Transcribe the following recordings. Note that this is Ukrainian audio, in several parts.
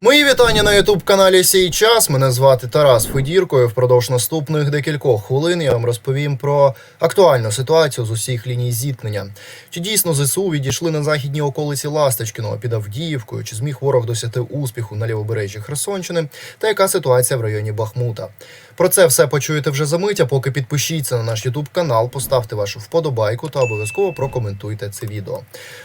Мої вітання на ютуб каналі Сій час. Мене звати Тарас Федірко. і Впродовж наступних декількох хвилин я вам розповім про актуальну ситуацію з усіх ліній зіткнення. Чи дійсно ЗСУ відійшли на західній околиці Ласточкіного під Авдіївкою? Чи зміг ворог досягти успіху на лівобережжі Херсонщини? Та яка ситуація в районі Бахмута? Про це все почуєте вже за мить, а поки підпишіться на наш ютуб канал, поставте вашу вподобайку та обов'язково прокоментуйте це відео.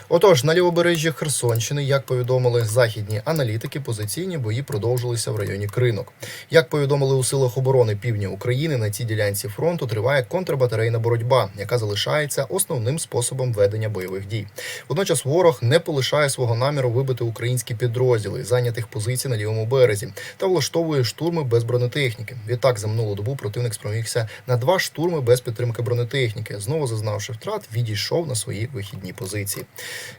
Отож, на лівобережжі Херсонщини, як повідомили західні аналітики, позиційні бої продовжилися в районі Кринок. Як повідомили у силах оборони півдня України, на цій ділянці фронту триває контрбатарейна боротьба, яка залишається основним способом ведення бойових дій. Водночас ворог не полишає свого наміру вибити українські підрозділи зайнятих позицій на лівому березі та влаштовує штурми без бронетехніки. Відтак за минулу добу противник спромігся на два штурми без підтримки бронетехніки. Знову зазнавши втрат, відійшов на свої вихідні позиції.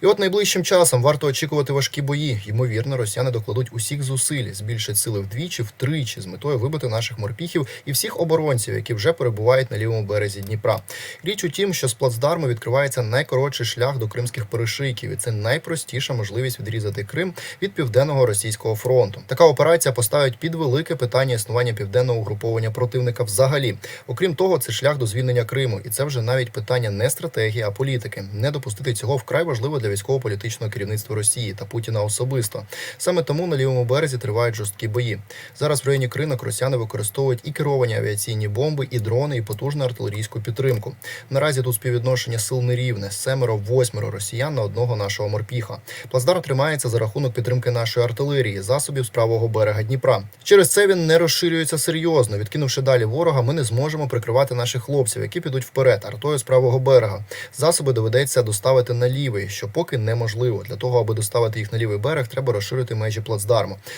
І от найближчим часом варто очікувати важкі бої. Ймовірно, росіяни докладуть усіх зусиль, збільшать сили вдвічі, втричі з метою вибити наших морпіхів і всіх оборонців, які вже перебувають на лівому березі Дніпра. Річ у тім, що з плацдарму відкривається найкоротший шлях до кримських перешийків, і це найпростіша можливість відрізати Крим від південного російського фронту. Така операція поставить під велике питання існування південного угруповання противника взагалі. Окрім того, це шлях до звільнення Криму, і це вже навіть питання не стратегії, а політики. Не допустити цього вкрай важливо для військово-політичного керівництва Росії та Путіна особисто. Саме тому на лівому березі тривають жорсткі бої. Зараз в районі Кринок росіяни використовують і керовані авіаційні бомби, і дрони, і потужну артилерійську підтримку. Наразі тут співвідношення сил нерівне семеро восьмеро росіян на одного нашого морпіха. Плацдарм тримається за рахунок підтримки нашої артилерії, засобів з правого берега Дніпра. Через це він не розширюється серйозно. Відкинувши далі ворога, ми не зможемо прикривати наших хлопців, які підуть вперед, артою з правого берега. Засоби доведеться доставити на лівий, що поки неможливо. Для того, аби доставити їх на лівий берег, треба розширити межі плацдарму,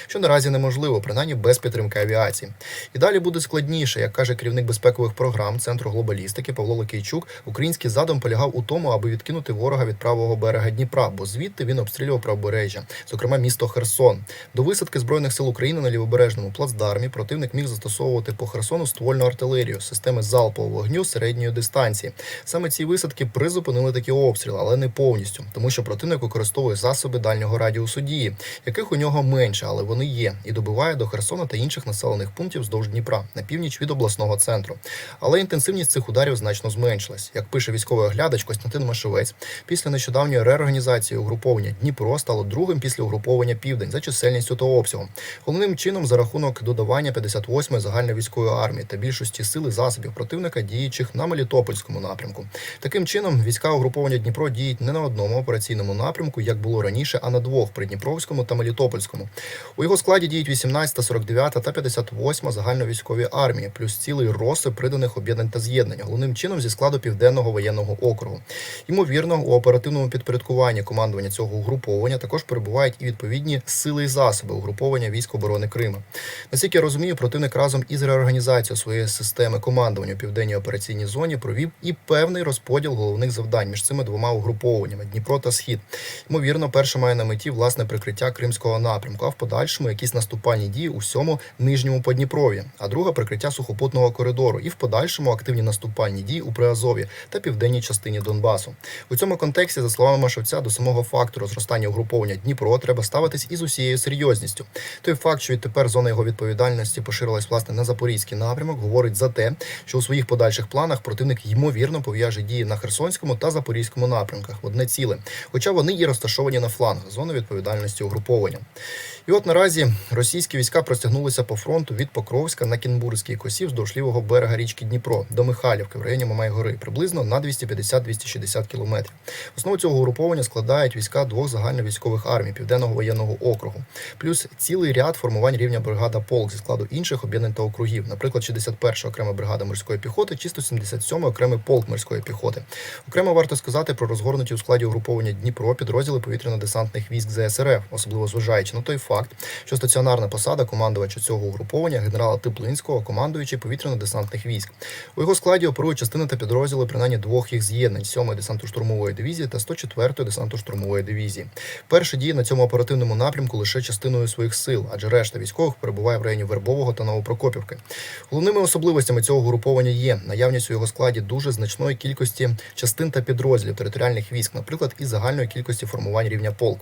що наразі неможливо, принаймні без підтримки авіації. І далі буде складніше, як каже керівник безпекових програм Центру глобалістики Павло Ликійчук. Український задум полягав у тому, аби відкинути ворога від правого берега Дніпра, бо звідти він обстрілював правобережжя, зокрема місто Херсон. До висадки збройних сил України на лівобережному плацдармі противник міг застосовувати по Херсону ствольну артилерію, системи залпового вогню середньої дистанції. Саме ці висадки призупинили такі обстріли, але не повністю, тому що противник використовує засоби дальнього радіусу дії, яких у нього менше, але вони є, і добиває до Херсона та інших населених пунктів вздовж Дніпра на північ від обласного центру. Але інтенсивність цих ударів значно зменшилась. Як пише військовий оглядач Костянтин Машевець, після нещодавньої реорганізації угруповання Дніпро стало другим після угруповання Південь за чисельністю та обсягом. Головним чином за рахунок додавання 58-ї загальновійськової армії та більшості сил і засобів противника, діючих на Мелітопольському напрямку. Таким чином, війська угруповання Дніпро діють не на одному операційному напрямку, як було раніше, а на двох Придніпровському та Мелітопольському. У його складі діють 18, 49 та 58 загальновійськові армії, плюс цілий розсип приданих об'єднань та з'єднань, головним чином зі складу південного воєнного округу. Ймовірно, у оперативному підпорядкуванні командування цього угруповання також перебувають і відповідні сили і засоби угруповання військ оборони Криму. Наскільки я розумію, противник разом із реорганізацією своєї системи командування у південній операційній зоні провів і певний розподіл головних завдань між цими двома угрупованнями Дніпро та Схід. Ймовірно, перше має на меті власне прикриття кримського напрямку, а в подальшому якісь наступальні дії у всьому нижньому Подніпров'ї, а друга прикриття сухопутного коридору, і в подальшому активні наступальні дії у Приазов'ї та південній частині Донбасу. У цьому контексті, за словами Машевця, до самого факту розростання угруповання Дніпро треба ставитись із усією серйозністю. Той факт, що відтепер зона його відповідальності поширилась власне на запорізький напрямок, говорить за те, що у своїх подальших планах противник ймовірно пов'яже дії на Херсонському та Запорізькому напрямках в одне ціле, хоча вони є розташовані на флангах зони відповідальності угруповання. І от наразі російські війська простягнулися по фронту від Покровська на Кінбурзький косів вздовж лівого берега річки Дніпро до Михайлівки в районі Мамай-Гори, приблизно на 250-260 кілометрів. Основу цього угруповання складають війська двох загальновійськових армій Південного воєнного округу, плюс цілий ряд формувань рівня бригада полк зі складу інших об'єднань та округів, наприклад, 61 окрема бригада морської піхоти чи 177 окремий полк морської піхоти. Окремо варто сказати про розгорнуті у складі угруповання Дніпро підрозділи повітряно-десантних військ ЗСРФ, особливо зважаючи на той факт, що стаціонарна посада командувача цього угруповання генерала Теплинського, командуючий повітряно-десантних військ. У його складі оперують частини та підрозділи принаймні двох їх з'єднань 7-ї десантно-штурмової дивізії та 104-ї десантно-штурмової дивізії. Перші дії на цьому оперативному напрямку лише частиною своїх сил, адже решта військових перебуває в районі Вербового та Новопрокопівки. Головними особливостями цього угруповання є наявність у його складі дуже значної кількості частин та підрозділів територіальних військ, наприклад, із загальної кількості формувань рівня полк.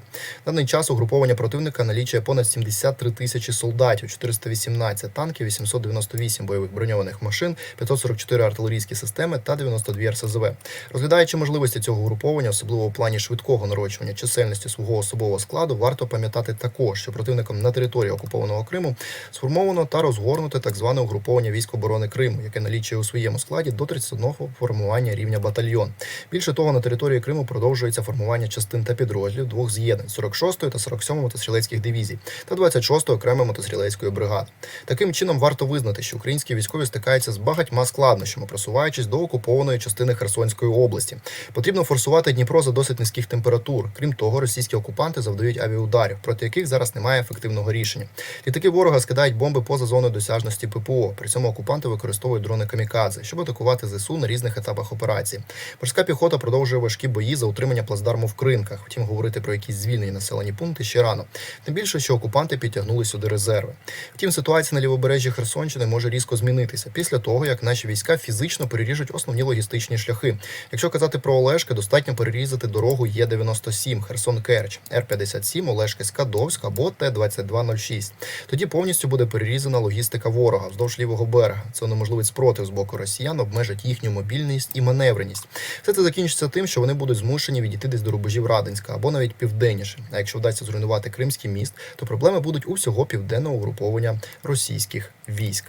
На даний час угруповання противника налічує понад 73 тисячі солдатів, 418 танків, 898 бойових броньованих машин, 544 артилерійські системи та 92 РСЗВ. Розглядаючи можливості цього угруповання, особливо у плані швидкого нарощування чисельності свого особового складу, варто пам'ятати також, що противником на території окупованого Криму сформовано та розгорнуте так зване угруповання військ оборони Криму, яке налічує у своєму складі до 31 формування рівня батальйон. Більше того, на території Криму продовжується формування частин та підрозділів двох з'єднань 46-ї та 47-ї мотострілецьких дивізій та 26-ї окремої мотострілецької бригади. Таким чином варто визнати, що українські військові стикаються з багатьма складнощами, просуваючись до окупованої частини Херсонської області. Потрібно форсувати Дніпро за досить низьких температур. Крім того, російські окупанти завдають авіаударів, проти яких зараз немає ефективного рішення. Літаки ворога скидають бомби поза зоною досяжності ППО. При цьому окупанти використовують дрони камікадзе, щоб атакувати ЗСУ на різних етапах операції. Морська піхота продовжує важкі бої за утримання плацдарму в кринках. Втім, говорити про якісь звільнені населені пункти ще рано. Тим більше, що окупанти підтягнули сюди резерви. Втім, ситуація на лівобережжі Херсонщини може різко змінитися після того, як наші війська фізично переріжуть основні логістичні шляхи. Якщо казати про Олешки, достатньо перерізати дорогу Є97 Херсон Керч, Р-57 Олешки Скадовськ або Т-2206. Тоді повністю буде перерізана логістика ворога вздовж лівого берега. Це унеможливить спротив з боку росіян, обмежить їхню мобільність і маневреність. Все це закінчиться тим, що вони будуть змушені відійти десь до рубежів Радинська або навіть південніше. А якщо вдасться зруйнувати Кримський міст, то проблеми будуть у всього південного угруповання російських військ.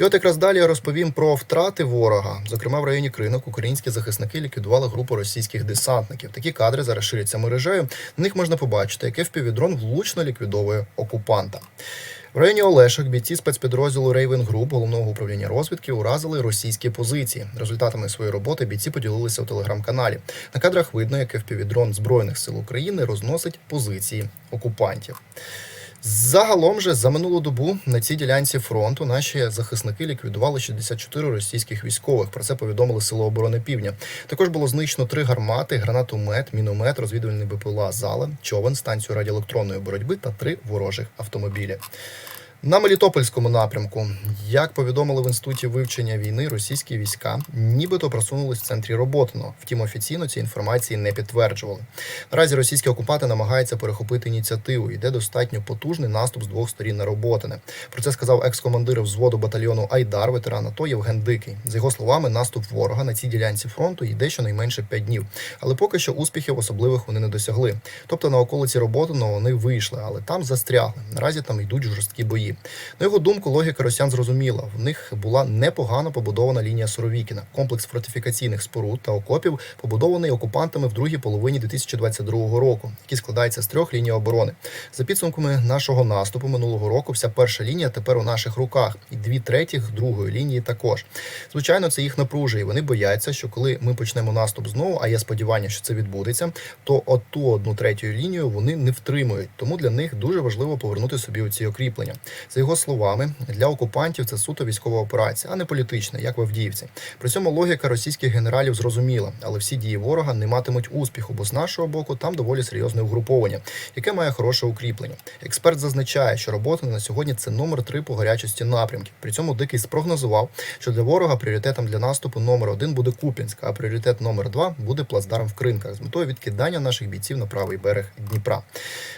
І от якраз далі я розповім про втрати ворога. Зокрема, в районі Кринок українські захисники ліквідували групу російських десантників. Такі кадри зараз ширяться мережею. На них можна побачити, як FPV-дрон влучно ліквідовує окупанта. В районі Олешок бійці спецпідрозділу Рейвен Груп головного управління розвідки уразили російські позиції. Результатами своєї роботи бійці поділилися у телеграм-каналі. На кадрах видно, як FPV-дрон збройних сил України розносить позиції окупантів. Загалом же за минулу добу на цій ділянці фронту наші захисники ліквідували 64 російських військових. Про це повідомили Сили оборони Півдня. Також було знищено три гармати, гранатомет, міномет, розвідувальний БПЛА зала, човен, станцію радіоелектронної боротьби та три ворожих автомобілі. На Мелітопольському напрямку, як повідомили в інституті вивчення війни, російські війська нібито просунулись в центрі Роботино. Втім, офіційно ці інформації не підтверджували. Наразі російські окупанти намагаються перехопити ініціативу. Йде достатньо потужний наступ з двох сторін на Роботине. Про це сказав екс-командир взводу батальйону Айдар, ветеран АТО Євген Дикий. За його словами, наступ ворога на цій ділянці фронту йде щонайменше 5 днів, але поки що успіхів особливих вони не досягли. Тобто на околиці Роботиного вони вийшли, але там застрягли. Наразі там йдуть жорсткі бої. На його думку, логіка росіян зрозуміла. В них була непогано побудована лінія Суровікіна, комплекс фортифікаційних споруд та окопів, побудований окупантами в другій половині 2022 року, який складається з трьох ліній оборони. За підсумками нашого наступу минулого року, вся перша лінія тепер у наших руках, і дві третіх другої лінії також. Звичайно, це їх напружує. Вони бояться, що коли ми почнемо наступ знову, а є сподівання, що це відбудеться, то от ту одну третю лінію вони не втримують. Тому для них дуже важливо повернути собі оці окріплення. За його словами, для окупантів це суто військова операція, а не політична, як в Авдіївці. При цьому логіка російських генералів зрозуміла, але всі дії ворога не матимуть успіху, бо з нашого боку там доволі серйозне угруповання, яке має хороше укріплення. Експерт зазначає, що робота на сьогодні це номер три по гарячості напрямків. При цьому дикий спрогнозував, що для ворога пріоритетом для наступу номер один буде Куп'янськ, а пріоритет номер два буде плацдарм в кринках з метою відкидання наших бійців на правий берег Дніпра.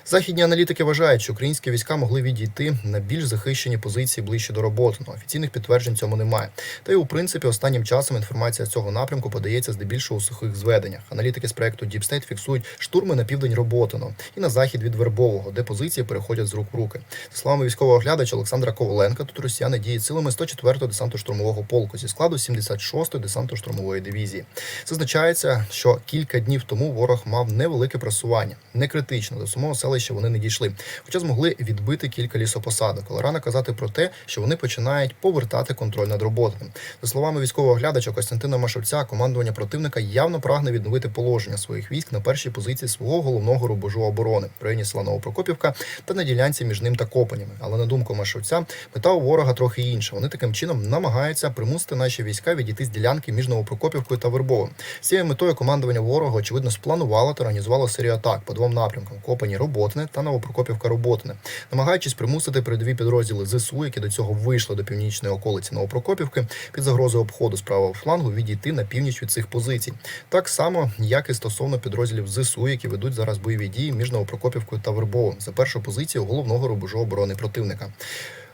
Західні аналітики вважають, що українські війська могли відійти на більш захищені позиції ближче до роботи. Ну, офіційних підтверджень цьому немає. Та й у принципі останнім часом інформація з цього напрямку подається здебільшого у сухих зведеннях. Аналітики з проекту Deep State фіксують штурми на південь Роботино і на захід від Вербового, де позиції переходять з рук в руки. За словами військового оглядача Олександра Коваленка, тут росіяни діють силами 104-го десантно-штурмового полку зі складу 76-ї десантно-штурмової дивізії. Зазначається, що кілька днів тому ворог мав невелике просування, не критично до самого селища вони не дійшли, хоча змогли відбити кілька лісопосадок. Але рано казати про те, що вони починають повертати контроль над роботами. За словами військового оглядача Костянтина Машовця, командування противника явно прагне відновити положення своїх військ на першій позиції свого головного рубежу оборони в районі села Новопрокопівка та на ділянці між ним та Копанями. Але на думку Машовця, мета у ворога трохи інша. Вони таким чином намагаються примусити наші війська відійти з ділянки між Новопрокопівкою та Вербовим. З цією метою командування ворога очевидно спланувало та організувало серію атак по двом напрямкам: Копані Роботине та Новопрокопівка Роботине, намагаючись примусити передові дві підрозділи ЗСУ, які до цього вийшли до північної околиці Новопрокопівки, під загрозою обходу з правого флангу відійти на північ від цих позицій. Так само, як і стосовно підрозділів ЗСУ, які ведуть зараз бойові дії між Новопрокопівкою та Вербовим за першу позицію головного рубежу оборони противника.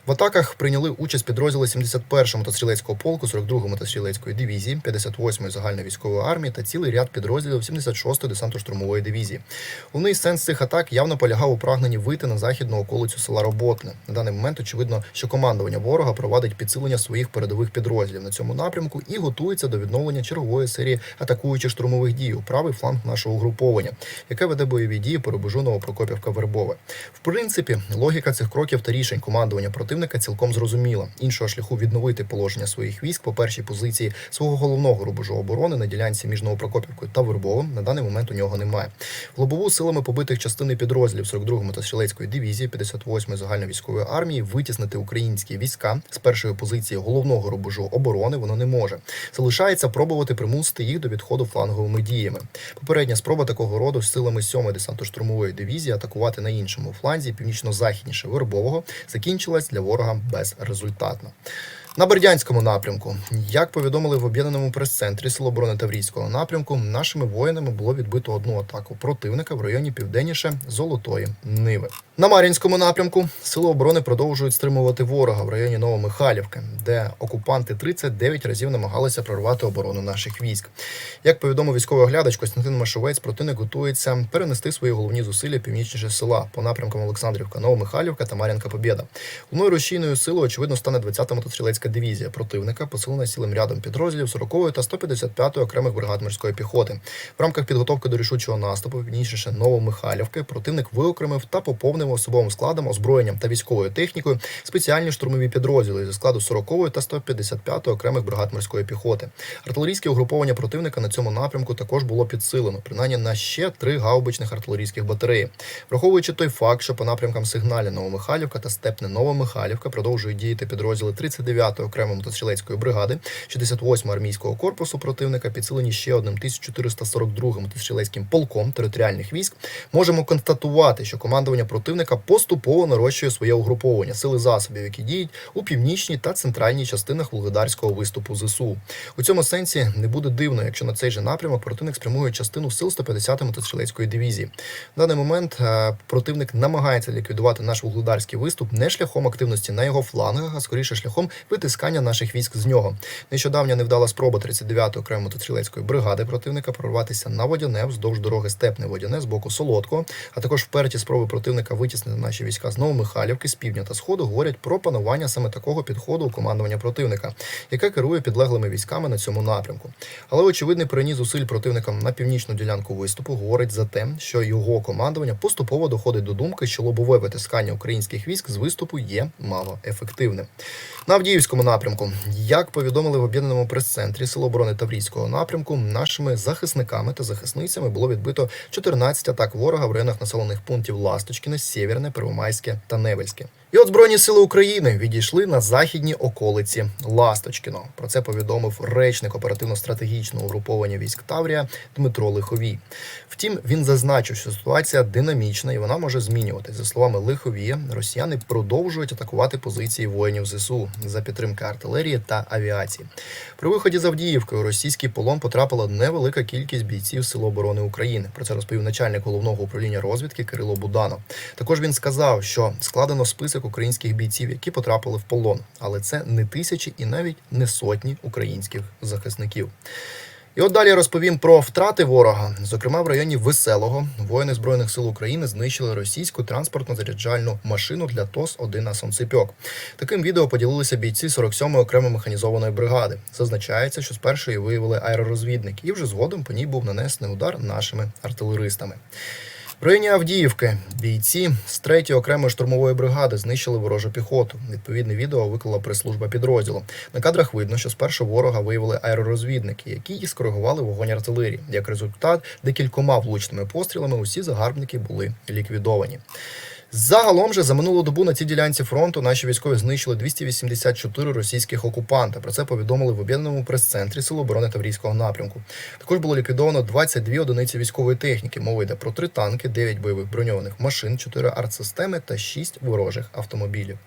В атаках прийняли участь підрозділи 71-го мотострілецького полку, 42-ї мотострілецької дивізії, 58-ї загальновійськової армії та цілий ряд підрозділів 76-ї десантно-штурмової дивізії. Головний сенс цих атак явно полягав у прагненні вийти на західну околицю села Роботне. На даний момент очевидно, що командування ворога провадить підсилення своїх передових підрозділів на цьому напрямку і готується до відновлення чергової серії атакуючих штурмових дій у правий фланг нашого угруповання, яке веде бойові дії по рубежу Новопрокопівка Вербове. В принципі, логіка цих кроків та рішень командування противника цілком зрозуміла. Іншого шляху відновити положення своїх військ по першій позиції свого головного рубежу оборони на ділянці між Новопрокопівкою та Вербовим на даний момент у нього немає. В лобову силами побитих частини підрозділів 42-ї мотострілецької дивізії, 58-ї загальновійськової армії витіснити українські війська з першої позиції головного рубежу оборони воно не може. Залишається пробувати примусити їх до відходу фланговими діями. Попередня спроба такого роду з силами 7-ї десантно-штурмової дивізії атакувати на іншому фланзі північно-західніше Вербового закінчилась для ворога безрезультатно. На Бердянському напрямку, як повідомили в об'єднаному прес-центрі Сил оборони Таврійського напрямку, нашими воїнами було відбито одну атаку противника в районі південніше Золотої Ниви. На Мар'їнському напрямку сили оборони продовжують стримувати ворога в районі Новомихайлівки, де окупанти 39 разів намагалися прорвати оборону наших військ. Як повідомив військовий оглядач Костянтин Машовець, противник готується перенести свої головні зусилля північніше села по напрямкам Олександрівка, Новомихайлівка та Мар'їнка Побєда. Головною рушійною силою, очевидно, стане 20-та мотострілецька дивізія противника, посилена цілим рядом підрозділів 40-ї та 155-ї окремих бригад морської піхоти. В рамках підготовки до рішучого наступу, північніше Новомихайлівки, противник виокремив та поповнив особовим складом, озброєнням та військовою технікою спеціальні штурмові підрозділи зі складу 40-ї та 155-ї окремих бригад морської піхоти. Артилерійське угруповання противника на цьому напрямку також було підсилено, принаймні на ще три гаубичних артилерійських батареї. Враховуючи той факт, що по напрямкам сигналі Новомихайлівка та Степне Новомихайлівка продовжують діяти підрозділи 39-ї окремої мотострілецької бригади, 68-го армійського корпусу противника, підсилені ще одним 1442 мотострілецьким полком територіальних військ, можемо констатувати, що командування противника поступово нарощує своє угруповання сили засобів, які діють у північній та центральній частинах Волгодарського виступу ЗСУ. У цьому сенсі не буде дивно, якщо на цей же напрямок противник спрямує частину сил 150-ї мотострілецької дивізії. В даний момент е, противник намагається ліквідувати наш вугледарський виступ не шляхом активності на його флангах, а скоріше шляхом витискання наших військ з нього. Нещодавня невдала спроба 39-ї окремої мотострілецької бригади противника прорватися на водяне вздовж дороги Степне Водяне з боку Солодкого, а також вперті спроби противника витіснити наші війська з Новомихайлівки, з півдня та сходу говорять про панування саме такого підходу у командування противника, яке керує підлеглими військами на цьому напрямку. Але очевидний переніс зусиль противникам на північну ділянку виступу говорить за те, що його командування поступово доходить до думки, що лобове витискання українських військ з виступу є мало ефективним. На Авдіївському напрямку, як повідомили в об'єднаному прес-центрі Сил оборони Таврійського напрямку, нашими захисниками та захисницями було відбито 14 атак ворога в районах населених пунктів Ласточкіне, Сєвєрне, Первомайське та Невельське. І от Збройні сили України відійшли на західні околиці Ласточкіно. Про це повідомив речник оперативно-стратегічного угруповання військ Таврія Дмитро Лиховій. Втім, він зазначив, що ситуація динамічна і вона може змінюватись. За словами Лиховія, росіяни продовжують атакувати позиції воїнів ЗСУ за підтримки артилерії та авіації. При виході з Авдіївки у російський полон потрапила невелика кількість бійців Сил оборони України. Про це розповів начальник головного управління розвідки Кирило Буданов. Також він сказав, що складено список українських бійців, які потрапили в полон, але це не тисячі і навіть не сотні українських захисників. І от далі розповім про втрати ворога. Зокрема, в районі Веселого воїни збройних сил України знищили російську транспортно-заряджальну машину для ТОС 1 на Сонцепьок. Таким відео поділилися бійці 47-ї окремої механізованої бригади. Зазначається, що спершу її виявили аеророзвідники, і вже згодом по ній був нанесений удар нашими артилеристами. В Авдіївки бійці з 3-ї окремої штурмової бригади знищили ворожу піхоту. Відповідне відео виклала прес-служба підрозділу. На кадрах видно, що спершу ворога виявили аеророзвідники, які і скоригували вогонь артилерії. Як результат, декількома влучними пострілами усі загарбники були ліквідовані. Загалом же за минулу добу на цій ділянці фронту наші військові знищили 284 російських окупанта. Про це повідомили в об'єднаному прес-центрі Сил оборони Таврійського напрямку. Також було ліквідовано 22 одиниці військової техніки. Мова йде про три танки, 9 бойових броньованих машин, 4 артсистеми та 6 ворожих автомобілів.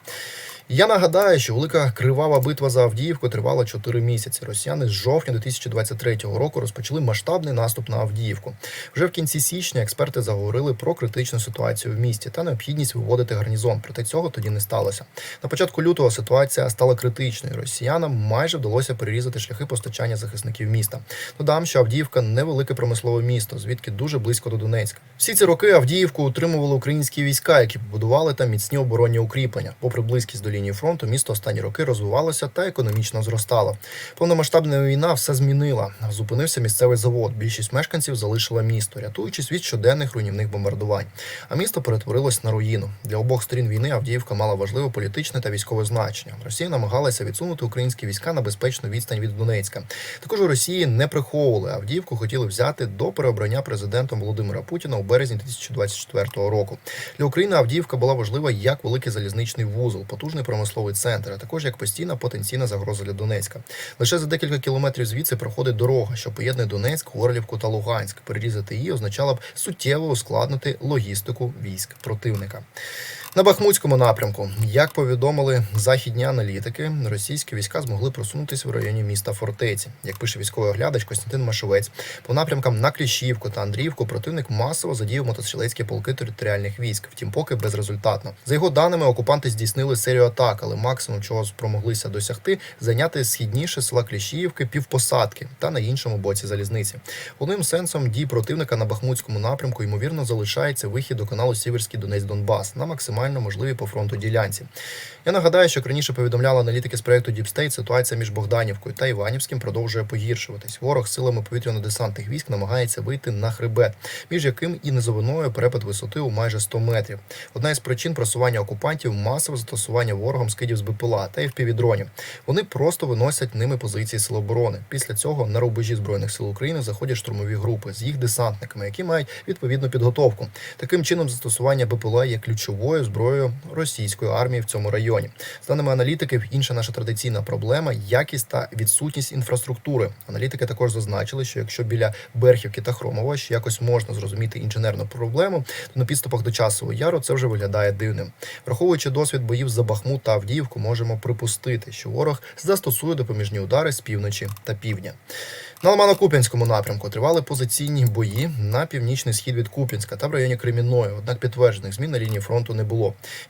Я нагадаю, що велика кривава битва за Авдіївку тривала 4 місяці. Росіяни з жовтня 2023 року розпочали масштабний наступ на Авдіївку. Вже в кінці січня експерти заговорили про критичну ситуацію в місті та необхідність виводити гарнізон. Проте цього тоді не сталося. На початку лютого ситуація стала критичною. Росіянам майже вдалося перерізати шляхи постачання захисників міста. Додам, що Авдіївка невелике промислове місто, звідки дуже близько до Донецька. Всі ці роки Авдіївку утримували українські війська, які побудували там міцні оборонні укріплення. Попри близькість до лінії фронту, місто останні роки розвивалося та економічно зростало. Повномасштабна війна все змінила. Зупинився місцевий завод. Більшість мешканців залишила місто, рятуючись від щоденних руйнівних бомбардувань. А місто перетворилось на руїну. Для обох сторін війни Авдіївка мала важливе політичне та військове значення. Росія намагалася відсунути українські війська на безпечну відстань від Донецька. Також у Росії не приховували Авдіївку, хотіли взяти до переобрання президентом Володимира Путіна у березні 2024 року. Для України Авдіївка була важлива як великий залізничний вузол, потужний промисловий центр, а також як постійна потенційна загроза для Донецька. Лише за декілька кілометрів звідси проходить дорога, що поєднує Донецьк, Горлівку та Луганськ. Перерізати її означало б суттєво ускладнити логістику військ противника. На Бахмутському напрямку, як повідомили західні аналітики, російські війська змогли просунутися в районі міста Фортеці. Як пише військовий оглядач Костянтин Машовець, по напрямкам на Кліщівку та Андріївку противник масово задіяв мотострілецькі полки територіальних військ, втім поки безрезультатно. За його даними, окупанти здійснили серію атак, але максимум чого спромоглися досягти зайняти східніше села Кліщіївки півпосадки та на іншому боці залізниці. Головним сенсом дій противника на Бахмутському напрямку ймовірно залишається вихід до каналу Сіверський Донець Донбас на максимально можливій по фронту ділянці. Я нагадаю, що як раніше повідомляли аналітики з проекту State, ситуація між Богданівкою та Іванівським продовжує погіршуватись. Ворог силами повітряно-десантних військ намагається вийти на хребет, між яким і низовиною перепад висоти у майже 100 метрів. Одна із причин просування окупантів масове застосування ворогом скидів з БПЛА та FPV-дронів. Вони просто виносять ними позиції сил оборони. Після цього на рубежі збройних сил України заходять штурмові групи з їх десантниками, які мають відповідну підготовку. Таким чином, застосування БПЛА є ключовою зброєю російської армії в цьому районі. З даними аналітиків, інша наша традиційна проблема якість та відсутність інфраструктури. Аналітики також зазначили, що якщо біля Берхівки та Хромова ще якось можна зрозуміти інженерну проблему, то на підступах до часового яру це вже виглядає дивним. Враховуючи досвід боїв за Бахмут та Авдіївку, можемо припустити, що ворог застосує допоміжні удари з півночі та півдня. На Ломано-Куп'янському напрямку тривали позиційні бої на північний схід від Куп'янська та в районі Кремінної, однак підтверджених змін на лінії фронту не було.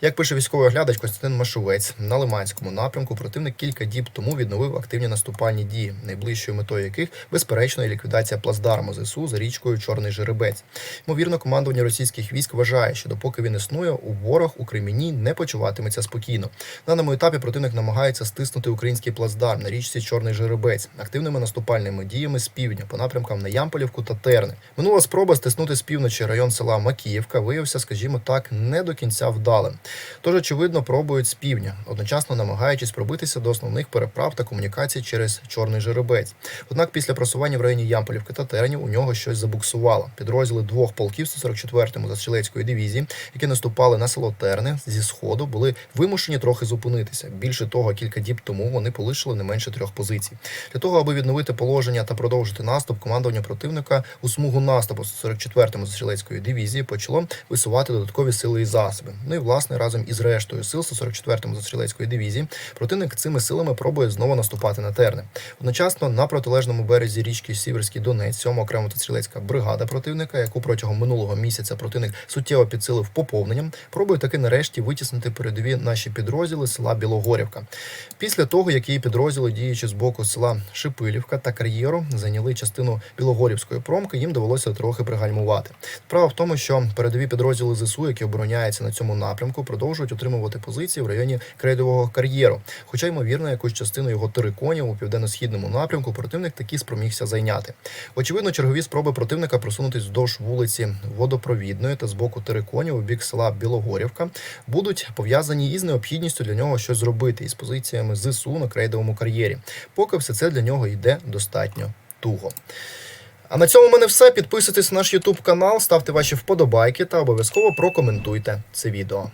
Як пише військовий оглядач Костянтин Машовець, на Лиманському напрямку противник кілька діб тому відновив активні наступальні дії, найближчою метою яких безперечно є ліквідація плацдарму ЗСУ за річкою Чорний Жеребець. Ймовірно, командування російських військ вважає, що допоки він існує, у ворог у Креміні не почуватиметься спокійно. На даному етапі противник намагається стиснути український плацдарм на річці Чорний Жеребець активними наступальними діями з півдня по напрямкам на Ямполівку та Терни. Минула спроба стиснути з півночі район села Макіївка виявився, скажімо так, не до кінця вдалим. Тож, очевидно, пробують з півдня, одночасно намагаючись пробитися до основних переправ та комунікацій через Чорний Жеребець. Однак після просування в районі Ямполівки та Тернів у нього щось забуксувало. Підрозділи двох полків 144-му застрілецької дивізії, які наступали на село Терни зі сходу, були вимушені трохи зупинитися. Більше того, кілька діб тому вони полишили не менше трьох позицій. Для того, аби відновити положення та продовжити наступ, командування противника у смугу наступу 44-му застрілецької дивізії почало висувати додаткові сили і засоби. Ну і власне разом із рештою сил 144-му застрілецької дивізії противник цими силами пробує знову наступати на терни. Одночасно на протилежному березі річки Сіверський Донець, 7 окрема мотострілецька бригада противника, яку протягом минулого місяця противник суттєво підсилив поповненням, пробує таки нарешті витіснити передові наші підрозділи села Білогорівка. Після того, як її підрозділи, діючи з боку села Шипилівка та кар'єру, зайняли частину Білогорівської промки, їм довелося трохи пригальмувати. Справа в тому, що передові підрозділи ЗСУ, які обороняються на цьому напрямку, продовжують утримувати позиції в районі крейдового кар'єру. Хоча, ймовірно, якусь частину його териконів у південно-східному напрямку противник таки спромігся зайняти. Очевидно, чергові спроби противника просунутись вздовж вулиці водопровідної та з боку териконів у бік села Білогорівка будуть пов'язані із необхідністю для нього щось зробити із позиціями ЗСУ на крейдовому кар'єрі. Поки все це для нього йде достатньо туго. А на цьому в мене все. Підписуйтесь на наш YouTube канал, ставте ваші вподобайки та обов'язково прокоментуйте це відео.